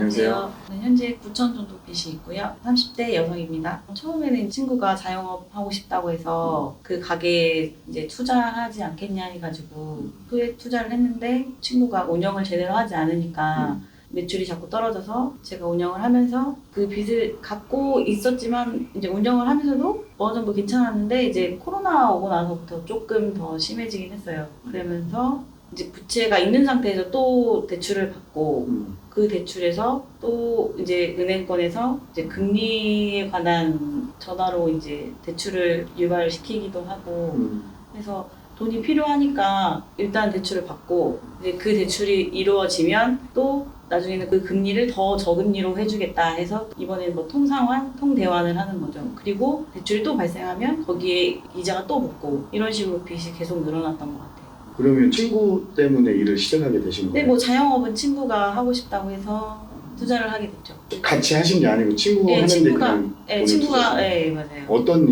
안녕하세요. 네, 현재 9천 정도 빚이 있고요. 30대 여성입니다. 처음에는 친구가 자영업 하고 싶다고 해서 그 가게에 이제 투자하지 않겠냐 해가지고 후에 투자를 했는데 친구가 운영을 제대로 하지 않으니까 매출이 자꾸 떨어져서 제가 운영을 하면서 그 빚을 갖고 있었지만 이제 운영을 하면서도 어느 정도 괜찮았는데 이제 코로나 오고 나서부터 조금 더 심해지긴 했어요. 그러면서 이제 부채가 있는 상태에서 또 대출을 받고 음. 그 대출에서 또 이제 은행권에서 이제 금리에 관한 전화로 이제 대출을 유발시키기도 하고 음. 그래서 돈이 필요하니까 일단 대출을 받고 이제 그 대출이 이루어지면 또 나중에는 그 금리를 더 저금리로 해주겠다 해서 이번에는 뭐 통상환, 통대환을 하는 거죠. 그리고 대출이 또 발생하면 거기에 이자가 또 붙고 이런 식으로 빚이 계속 늘어났던 것 같아요. 그러면 친구 때문에 일을 시작하게 되신 근데 거예요? 뭐 자영업은 친구가 하고 싶다고 해서 투자를 하게 됐죠. 같이 하신 게 아니고 친구 네, 하는데 친구가- 그냥 네, 친구가 투자하신 네 맞아요. 어떤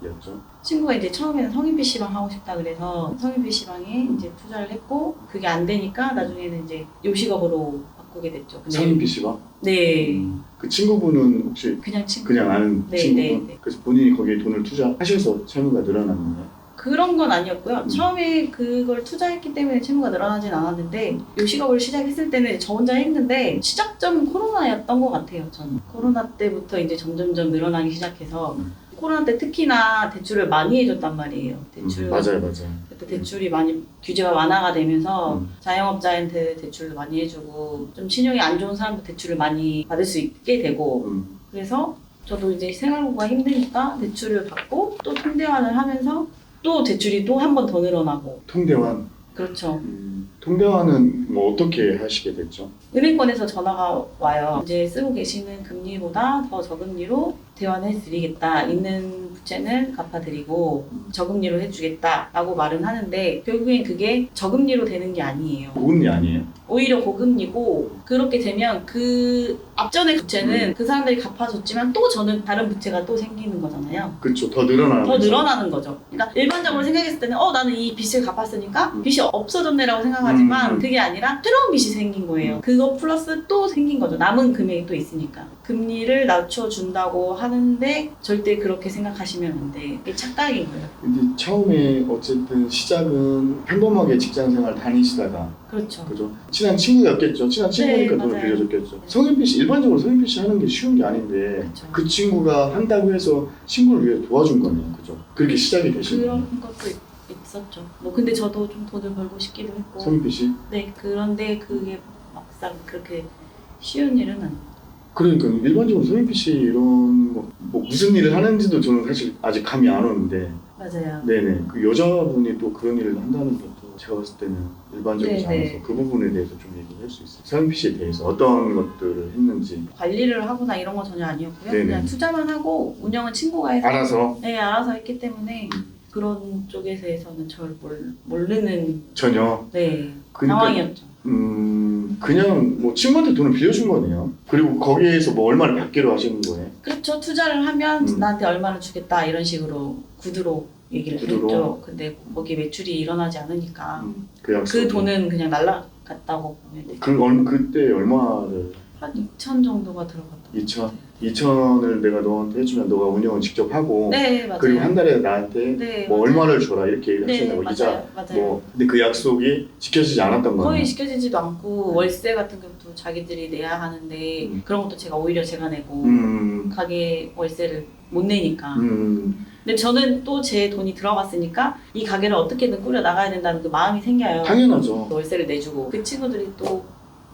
일이었죠? 친구가 이제 처음에는 성인 PC방 하고 싶다 그래서 성인 PC방에 이제 투자를 했고 그게 안 되니까 나중에는 이제 요식업으로 바꾸게 됐죠. 근데 성인 PC방? 네 음. 그 친구분은 혹시 그냥 친구 그냥 아는 네, 친구분? 네, 네. 그래서 본인이 거기에 돈을 투자하셔서 채무가 늘어났는데 그런 건 아니었고요. 음. 처음에 그걸 투자했기 때문에 채무가 늘어나진 않았는데 요식업을 시작했을 때는 저 혼자 했는데 시작점은 코로나였던 것 같아요. 저는 코로나 때부터 이제 점점점 늘어나기 시작해서 음. 코로나 때 특히나 대출을 많이 해줬단 말이에요. 대출 음, 맞아요 맞아요 그때 대출이 많이 규제가 완화가 되면서 음. 자영업자한테 대출도 많이 해주고 좀 신용이 안 좋은 사람도 대출을 많이 받을 수 있게 되고 음. 그래서 저도 이제 생활고가 힘드니까 대출을 받고 또 통대환을 하면서 또 대출이 또 한 번 더 늘어나고 통대환 그렇죠 음. 통대환은 뭐 어떻게 하시게 됐죠? 은행권에서 전화가 와요 이제 쓰고 계시는 금리보다 더 저금리로 대환해 드리겠다 있는 부채는 갚아드리고 저금리로 해주겠다 라고 말은 하는데 결국엔 그게 저금리로 되는 게 아니에요 고금리 아니에요? 오히려 고금리고 그렇게 되면 그 앞전의 부채는 그 사람들이 갚아줬지만 또 저는 다른 부채가 또 생기는 거잖아요. 그쵸 더 늘어나는 더 거죠. 늘어나는 거죠. 그러니까 일반적으로 생각했을 때는 어 나는 이 빚을 갚았으니까 빚이 없어졌네라고 생각하지만 음, 음. 그게 아니라 새로운 빚이 생긴 거예요. 그거 플러스 또 생긴 거죠. 남은 금액이 또 있으니까 금리를 낮춰준다고 하는데 절대 그렇게 생각하시면 안 돼. 이게 착각인 거예요. 근데 처음에 어쨌든 시작은 평범하게 직장 생활 다니시다가 그렇죠. 그죠? 친한 친구였겠죠. 친한 친구니까 네, 돈을 맞아요. 빌려줬겠죠. 성인 PC 일반적으로 성인 PC 하는 게 쉬운 게 아닌데 그렇죠. 그 친구가 한다고 해서 친구를 위해 도와준 거네요. 그죠? 그렇게 시작이 되신 거예요. 그런 것도 있- 있었죠. 뭐 근데 저도 좀 돈을 벌고 싶기도 했고. 성인 PC? 네, 그런데 그게 막상 그렇게 쉬운 일은 아니에요. 그러니까 일반적으로 성인 PC 이런 뭐, 뭐 무슨 일을 하는지도 저는 사실 아직 감이 안 오는데 맞아요. 네네 그 여자분이 또 그런 일을 한다는 것 봤을 때는 일반적이지 네네. 않아서 그 부분에 대해서 좀 얘기할 수 있어요. 성인 PC에 대해서 어떤 것들을 했는지 관리를 하거나 이런 건 전혀 아니었고요. 네네. 그냥 투자만 하고 운영은 친구가 해서 알아서 네, 알아서 했기 때문에 음. 그런 쪽에서는 절 몰, 모르는 전혀 네, 그러니까 상황이었죠. 음 그냥 뭐 친구한테 돈을 빌려준 거네요. 그리고 거기에서 뭐 얼마를 받기로 하시는 거예요? 그렇죠. 투자를 하면 음. 나한테 얼마를 주겠다 이런 식으로 구두로 얘기를 구두로? 했죠. 근데 거기 매출이 일어나지 않으니까 음, 그 약속. 그 돈은 그냥 날라갔다고 보면 돼요. 그 얼, 그때 얼마를 한 2천 정도가 들어갔던 것 2천 같아요. 2천을 내가 너한테 해주면 너가 운영을 직접 하고 네, 맞아요. 그리고 한 달에 나한테 네, 뭐 맞아요. 얼마를 줘라 이렇게 네, 하셨나요? 맞아요. 이자 맞아요. 뭐 근데 그 약속이 지켜지지 않았던 거예요. 거의 지켜지지도 않고 네. 월세 같은 것도 자기들이 내야 하는데 음. 그런 것도 제가 오히려 제가 내고 음, 가게 월세를 못 내니까 음, 근데 저는 또 제 돈이 들어갔으니까 이 가게를 어떻게든 꾸려 나가야 된다는 그 마음이 생겨요. 당연하죠. 월세를 내주고. 그 친구들이 또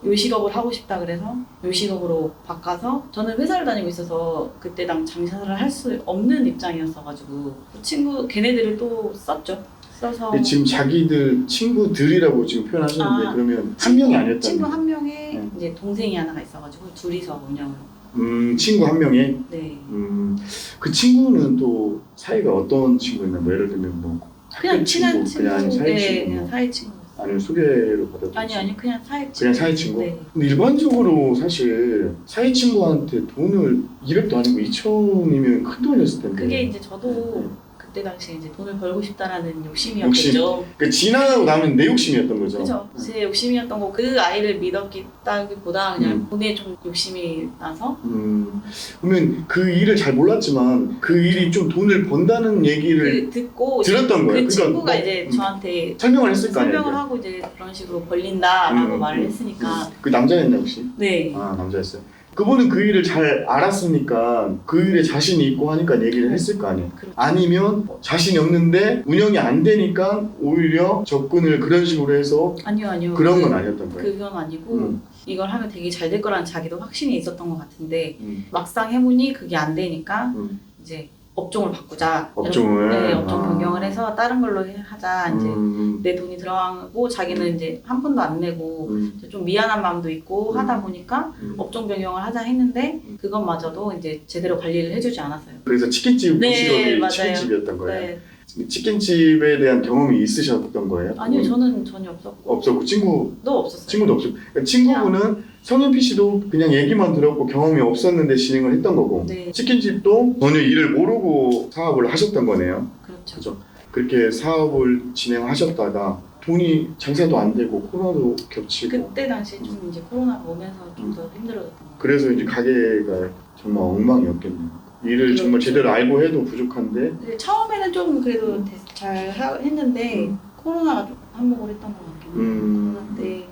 요식업을 하고 싶다 그래서 요식업으로 바꿔서 저는 회사를 다니고 있어서 그때 당 장사를 할 수 없는 입장이었어가지고 그 친구 걔네들을 또 썼죠. 써서. 근데 지금 자기들 친구들이라고 지금 표현하시는데 아, 그러면 한 명이 아니었다는 친구 한 명에 음. 이제 동생이 하나가 있어가지고 둘이서 운영을 음, 친구 한 명에 네. 음, 그 친구는 또 사이가 어떤 친구였나 뭐 예를 들면 뭐 그냥 친한 친구, 그냥 친구. 사이 네 친구 그냥 뭐, 사이 친구. 아니면 소개로 받았던 아니? 아니 그냥 사이 친구. 그냥 사이 친구? 네. 근데 일반적으로 사실 사이 친구한테 돈을 200도 아니고 2천이면 큰 돈이었을 텐데. 그게 이제 저도 그때 당시에 이제 돈을 벌고 싶다라는 욕심이었겠죠. 그 지나가고 나면 내 욕심이었던 거죠. 그죠. 제 욕심이었던 거 그 아이를 믿었다기보다 그냥 음. 돈에 좀 욕심이 나서 음, 그러면 그 일을 잘 몰랐지만 그 일이 좀 돈을 번다는 얘기를 그 듣고 들었던 거예요. 그 친구가 뭐, 이제 음, 저한테 설명을 했을 거 아니에요. 설명을 하고 이제 그런 식으로 벌린다라고 음, 말을 음, 했으니까 그 남자였나 혹시? 네 아 남자였어요. 그분은 그 일을 잘 알았으니까 그 일에 자신이 있고 하니까 얘기를 했을 거 아니에요. 그렇죠. 아니면 자신이 없는데 운영이 안 되니까 오히려 접근을 그런 식으로 해서 아니요 아니요 그런 그, 건 아니었던 거예요. 그건 아니고 음, 이걸 하면 되게 잘 될 거라는 자기도 확신이 있었던 것 같은데 음, 막상 해보니 그게 안 되니까 음. 이제 업종을 바꾸자 업종을? 네 업종 아. 변경을 해서 다른 걸로 해- 하자 이제 음, 내 돈이 들어가고 자기는 이제 한 푼도 안 내고 음, 이제 좀 미안한 마음도 있고 음. 하다 보니까 음. 업종 변경을 하자 했는데 음. 그것마저도 이제 제대로 관리를 해주지 않았어요. 그래서 치킨집 네, 보시더니 맞아요. 치킨집이었던 거예요. 네. 치킨집에 대한 경험이 있으셨던 거예요? 아니요 음, 저는 전혀 없었고 없었고 친구 또 없었어요. 친구도 없었고 그러니까 친구분은 성현 PC도 그냥 얘기만 들었고 경험이 없었는데 진행을 했던 거고 네 치킨집도 전혀 일을 모르고 사업을 하셨던 거네요. 그렇죠. 그죠? 그렇게 사업을 진행하셨다가 돈이 장사도 안 되고 코로나도 겹치고 그때 당시에 좀 이제 코로나가 오면서 좀 더 힘들어졌던 것 같아요. 그래서 이제 가게가 정말 엉망이었겠네요. 일을 그렇죠. 정말 제대로 알고 해도 부족한데 근데 처음에는 좀 그래도 대- 잘 하- 했는데 음. 코로나가 좀 한몫을 했던 것 같긴 해요. 음. 코로나 때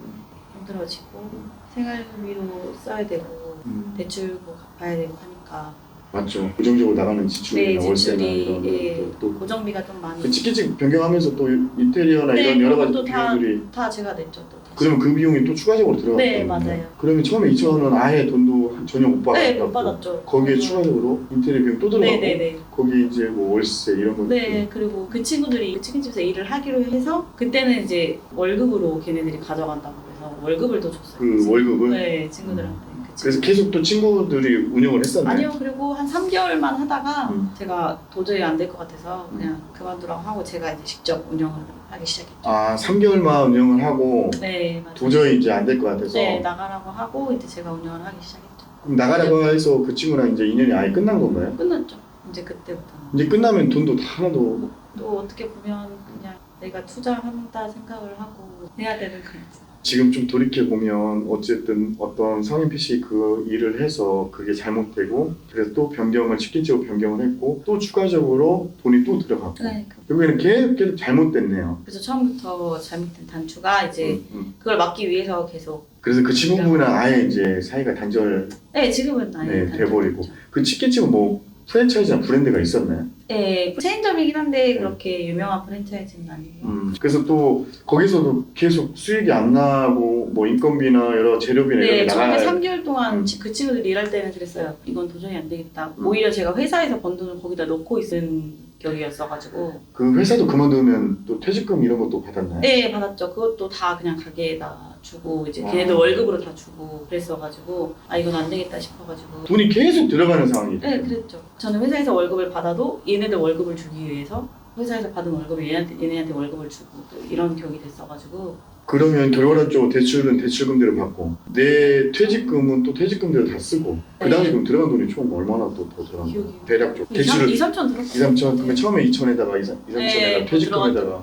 힘들어지고 생활비로 써야 되고 음, 대출도 갚아야 되고 하니까 맞죠. 고정적으로 나가는 네 지출이나 월세나 지출이 이런 예, 또 고정비가 좀 많이 그 치킨집 변경하면서 또 인테리어나 네, 이런 여러 가지 그것도 다- 비용들이 다 제가 냈죠 또 다시. 그러면 그 비용이 또 추가적으로 들어갔거든요. 네, 맞아요. 그러면 처음에 2천 원 아예 돈도 전혀 못 받았고 네, 못 받았죠. 거기에 어. 추가적으로 인테리어 비용 또 들어가고 네 네 네. 거기 이제 뭐 월세 이런 것도 네, 그리고 그 친구들이 그 치킨집에서 일을 하기로 해서 그때는 이제 월급으로 걔네들이 가져간다고 해서 월급을 또 줬어요. 그 월급을 네, 친구들한테. 그 그래서. 계속 또 친구들이 운영을 했었나요? 아니요, 그리고 한 3개월만 하다가 음. 제가 도저히 안 될 것 같아서 그냥 그만두라고 하고 제가 이제 직접 운영을 하기 시작했죠. 아 3개월만 운영을 하고 네, 맞아요. 도저히 이제 안 될 것 같아서 네, 나가라고 하고 이제 제가 운영을 하기 시작했죠. 그럼 나가라고 해서 그 친구랑 이제 인연이 아예 끝난 건가요? 끝났죠. 이제 그때부터. 이제 끝나면 돈도 다 하나도 또 어떻게 보면 그냥 내가 투자한다 생각을 하고 해야 되는 거지. 지금 좀 돌이켜 보면 어쨌든 어떤 성인 PC 그 일을 해서 그게 잘못되고 그래서 또 변경을 치킨집으로 변경을 했고 또 추가적으로 돈이 또 들어갔고 네. 결국에는 계속 계속 잘못됐네요. 그래서 처음부터 잘못된 단추가 이제 음, 음. 그걸 막기 위해서 계속 그래서 그 친구분이랑 아예 이제 사이가 단절 네 지금은 아예 네, 단절됐죠. 돼버리고. 그 치킨집은 뭐 프랜차이즈나 브랜드가 있었나요? 네 체인점이긴 한데 네. 그렇게 유명한 프랜차이즈는 아니에요. 음, 그래서 또 거기서도 계속 수익이 안 나고 뭐 인건비나 여러 재료비나 네, 이런 게 처음에 나가야 3개월 동안 음. 치- 그 친구들이 일할 때는 그랬어요. 이건 도저히 안 되겠다. 음. 오히려 제가 회사에서 번 돈을 거기다 넣고 있은 격이었어가지고 그 회사도 그만두면 또 퇴직금 이런 것도 받았나요? 네 받았죠. 그것도 다 그냥 가게에다 주고 이제 와. 걔네들 월급으로 다 주고 그랬어가지고 아 이건 안 되겠다 싶어가지고 돈이 계속 들어가는 상황이 네, 그랬죠. 저는 회사에서 월급을 받아도 얘네들 월급을 주기 위해서 회사에서 받은 월급을 얘네한테, 얘네한테 월급을 주고 또 이런 격이 됐어가지고 그러면 결과론적으로 대출은 대출금대로 받고 내 퇴직금은 또 퇴직금대로 다 쓰고 그 네. 당시 그럼 들어간 돈이 총 얼마나 또더 들어간? 기억이 대략적으로 2, 3, 대출을 2, 3천 2, 들었어요. 3천 그러면 처음에 2천에다가 2, 3, 2 3천에다가 네, 퇴직금에다가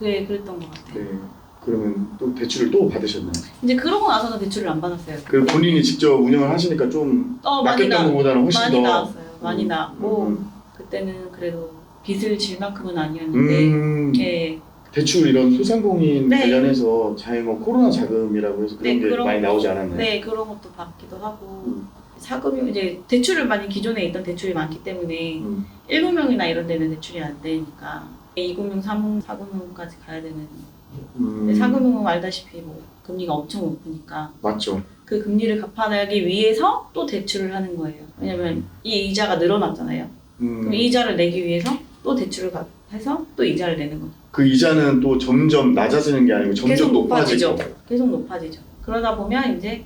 네, 그랬던 것 같아요. 네. 그러면 또 대출을 또 받으셨나요? 이제 그러고 나서는 대출을 안 받았어요. 그 본인이 직접 운영을 하시니까 좀 어, 많이 맡겼던 나, 것보다는 훨씬 많이 더 나왔어요. 많이 음, 나왔고 음, 그때는 그래도 빚을 질 만큼은 아니었는데 음, 네, 대출 이런 소상공인 네. 관련해서 자영업 코로나 자금이라고 해서 그런 네, 게 그런 많이 거- 나오지 않았나요? 네 그런 것도 받기도 하고 음. 사금이 이제 대출을 많이 기존에 있던 대출이 많기 때문에 음. 1금융이나 이런 데는 대출이 안 되니까 2금융, 3금융, 4금융까지 가야 되는 음, 4금융은 알다시피 뭐 금리가 엄청 높으니까 맞죠. 그 금리를 갚아내기 위해서 또 대출을 하는 거예요. 왜냐면 이 이자가 늘어났잖아요. 음, 그럼 이 이자를 내기 위해서 또 대출을 가- 해서 또 이자를 내는 거죠. 그 이자는 또 점점 낮아지는 게 아니고 점점 계속 높아지죠. 높아지죠. 계속 높아지죠. 그러다 보면 이제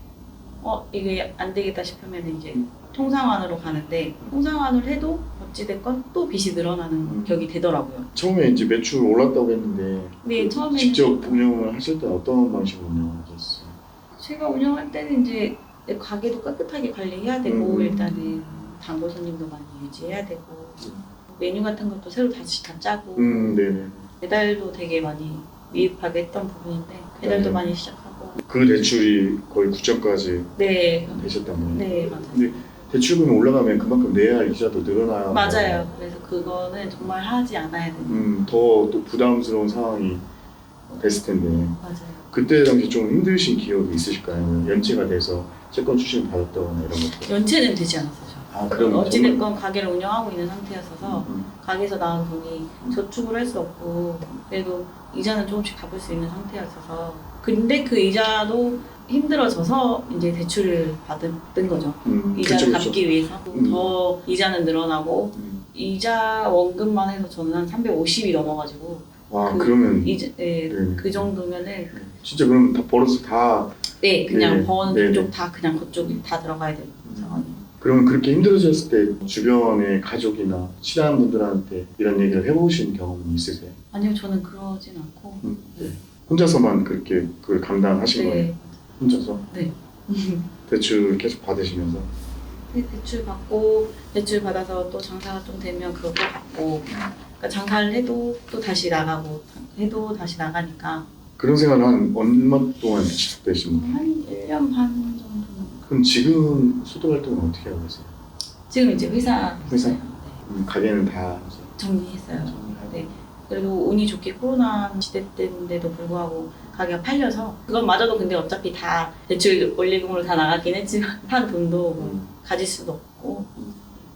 어 이게 안 되겠다 싶으면 이제 통상환으로 가는데 통상환을 해도 어찌됐건 또 빚이 늘어나는 음. 격이 되더라고요. 처음에 이제 매출 올랐다고 했는데 근데 처음에 직접 운영을 하실 때 어떤 방식으로 운영하셨어요? 제가 운영할 때는 이제 내 가게도 깨끗하게 관리해야 되고 음. 일단은 단골 손님도 많이 유지해야 되고 메뉴 같은 것도 새로 다시 다 짜고 음, 네네. 배달도 되게 많이 미흡하게 했던 부분인데 배달도 네. 많이 시작하고 그 대출이 거의 9천까지 네, 되셨단 말이에요. 네 맞아요. 대출금이 올라가면 그만큼 내야 할 이자도 늘어나요. 맞아요. 그래서 그거는 정말 하지 않아야 되는 음, 더 또 부담스러운 상황이 됐을 텐데 맞아요. 그때 당시 좀 힘드신 기억이 있으실까요? 연체가 돼서 채권 추심 받았다거나 이런 것들. 연체는 되지 않았어요. 아, 그럼 어찌됐건 가게를 운영하고 있는 상태였어서 음, 가게에서 나온 돈이 저축을 할 수 없고 그래도 이자는 조금씩 갚을 수 있는 상태였어서 근데 그 이자도 힘들어져서 이제 대출을 받은 거죠. 음, 이자를 그쵸, 그쵸. 갚기 위해서 음. 더 이자는 늘어나고 음. 이자 원금만 해서 저는 한 350이 넘어가지고 와 그 그러면 이제 예, 네. 그 정도면은 진짜 그럼 다 벌어서 다 네 그냥 네, 버는 네, 쪽 네. 다 그냥 그쪽이 다 들어가야 되는 상황이에요. 그러면 그렇게 힘들어졌을 때 주변의 가족이나 친한 분들한테 이런 얘기를 해보신 경험은 있으세요? 아니요 저는 그러진 않고 음, 네. 혼자서만 그렇게 그걸 감당하신 거예요? 네. 혼자서 네. 대출 계속 받으시면서 네, 대출 받고 대출 받아서 또 장사가 좀 되면 그것도 받고 그러니까 장사를 해도 또 다시 나가고 해도 다시 나가니까 그런 생활을 한 얼마 동안 지속되신 거예요? 한 1년 반 정도 그럼 지금 수도 활동은 어떻게 하고 계세요? 지금 이제 회사 회사? 네. 음, 가게는 다 정리했어요. 그래도 운이 좋게 코로나 시대 때인데도 불구하고 가게가 팔려서 그것마저도 근데 어차피 다 대출 원리금으로 다 나가긴 했지만 한 돈도 뭐 음. 가질 수도 없고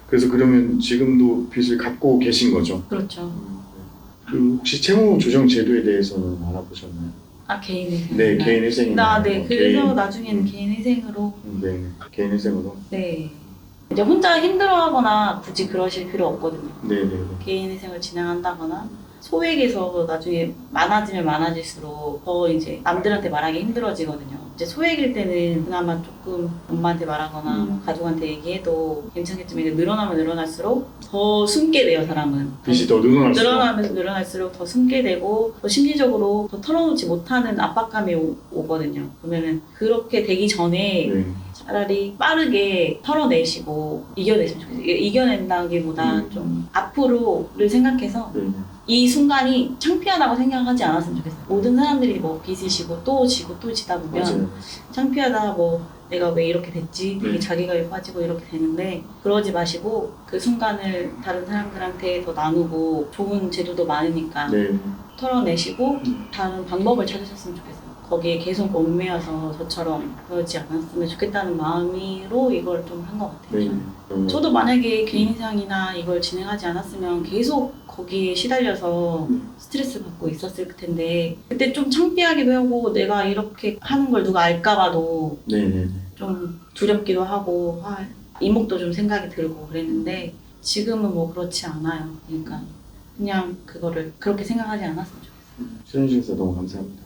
그래서 그러면 지금도 빚을 갚고 계신 거죠? 그렇죠. 그 혹시 채무 조정 제도에 대해서는 알아보셨나요? 아 개인 회생. 네, 개인 회생이나 나, 네. 뭐 그래서 개인, 나중에는 음. 개인 회생으로 네, 개인 회생으로. 네. 이제 혼자 힘들어하거나 굳이 그러실 필요 없거든요. 네, 네, 네. 개인 회생을 진행한다거나 소액에서 나중에 많아지면 많아질수록 더 이제 남들한테 말하기 힘들어지거든요. 이제 소액일 때는 그나마 조금 엄마한테 말하거나 음. 가족한테 얘기해도 괜찮겠지만 이제 늘어나면 늘어날수록 더 숨게 돼요, 사람은. 빚이 더 늘어날수록. 늘어나면서 늘어날수록 더 숨게 되고 더 심리적으로 더 털어놓지 못하는 압박감이 오, 오거든요. 그러면은 그렇게 되기 전에 네. 차라리 빠르게 털어내시고 이겨내시면 좋겠어요. 이- 이겨낸다기보다 음. 좀 앞으로를 생각해서 네. 이 순간이 창피하다고 생각하지 않았으면 좋겠어요. 모든 사람들이 뭐 빚을 지고 또 지고 또 지다 보면 맞아요. 창피하다 뭐 내가 왜 이렇게 됐지 되게 네. 자기가 빠지고 이렇게 되는데 그러지 마시고 그 순간을 다른 사람들한테 더 나누고 좋은 제도도 많으니까 네. 털어내시고 음. 다른 방법을 찾으셨으면 좋겠어요. 거기에 계속 얽매여서 저처럼 그러지 않았으면 좋겠다는 마음으로 이걸 좀 한 것 같아요. 네. 저도 만약에 개인상이나 이걸 진행하지 않았으면 계속 거기에 시달려서 음. 스트레스 받고 있었을 텐데 그때 좀 창피하기도 하고 내가 이렇게 하는 걸 누가 알까봐도 네, 네, 네. 좀 두렵기도 하고 아, 이목도 좀 생각이 들고 그랬는데 지금은 뭐 그렇지 않아요. 그러니까 그냥 그거를 그렇게 생각하지 않았으면 좋겠어요. 출연해 주셔서 너무 감사합니다.